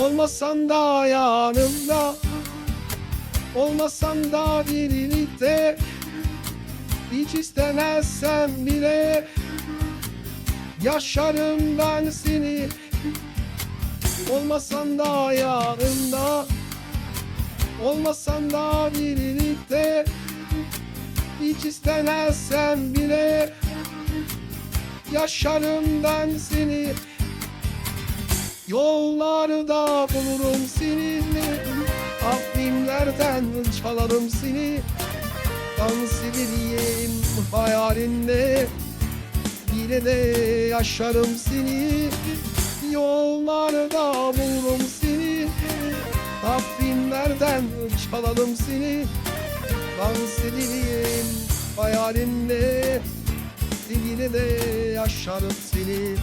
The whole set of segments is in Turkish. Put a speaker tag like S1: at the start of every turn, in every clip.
S1: Olmasan da yanımda. Olmasan da birlikte. Hiç istemezsem bile. Yaşarım ben seni. Olmasan da yanımda. Olmasan da birlikte. Hiç istemezsem bile. Yaşarım ben seni Yollarda bulurum seni. Aklimlerden çalarım seni. Dans edeyim hayalinde. Yine de yaşarım seni. Yollarda bulurum seni. Takvimlerden çalalım seni. Dans edeyim hayalinde. Yine de yaşarım seni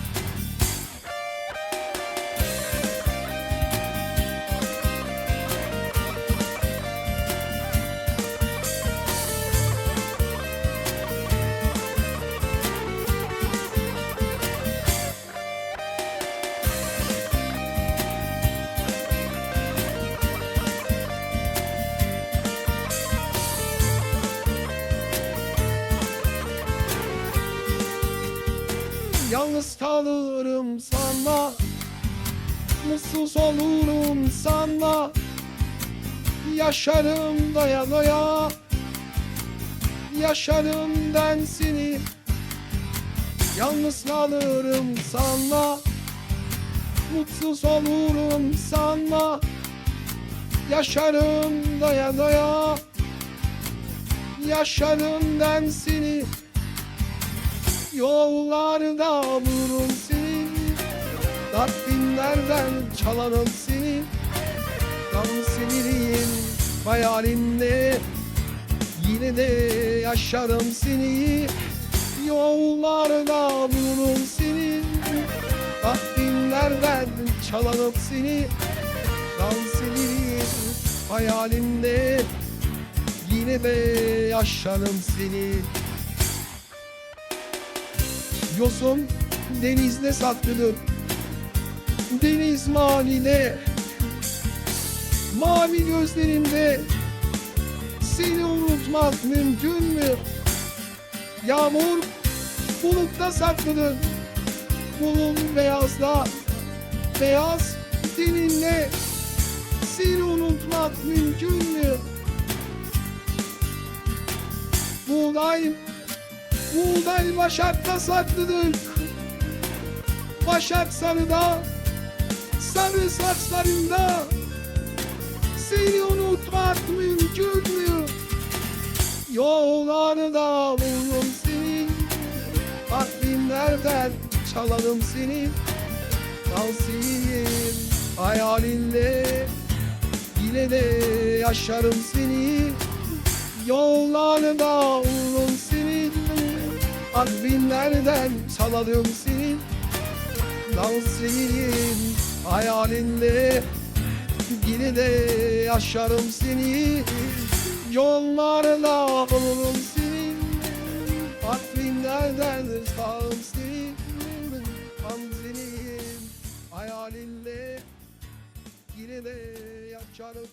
S1: Yalnız kalırım sana. Mutsuz olurum sana. Yaşarım doya doya. Yaşarım ben seni. Yalnız kalırım sana. Mutsuz olurum sana. Yaşarım doya doya. Yaşarım ben seni Yollarda bulurum seni. Takvimlerden çalarım seni. Dans ederim hayalinde. Yine de yaşarım seni. Yollarda bulurum seni. Takvimlerden çalarım seni. Dans ederim hayalinde. Yine de yaşarım seni Yosun denizde saklıdır Deniz mavide Mavi gözlerinde. Seni unutmak mümkün mü? Yağmur bulutta saklıdır Bulun beyazda Beyaz dininle. Seni unutmak mümkün mü? Buğday Buğday başakta saklıdır. Başak sarıda Sarı saçlarında. Seni unutmak mümkün mü? Yollarda bulurum seni. Takvimlerden çalalım seni. Dansiyim hayalinle Yine de yaşarım seni. Yollarda bulurum Takvimlerden çalalım seni. Dans edeyim hayalinle Yine de yaşarım seni. Yollarda bulurum seni. Takvimlerden çalalım seni. Dans edeyim hayalinle Yine de yaşarım